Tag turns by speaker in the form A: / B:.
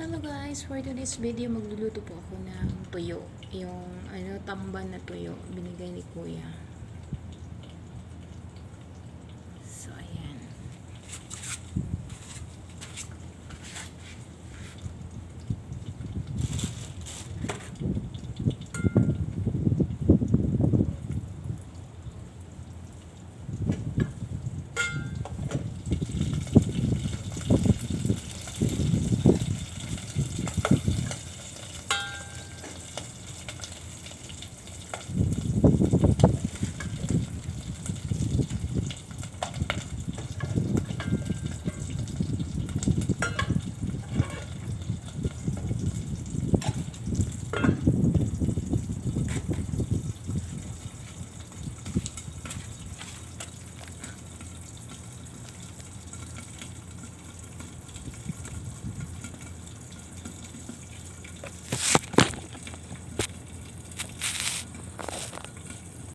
A: Hello guys, for today's video magluluto po ako ng tuyo. Yung ano tamban na tuyo binigay ni Kuya. So ayan.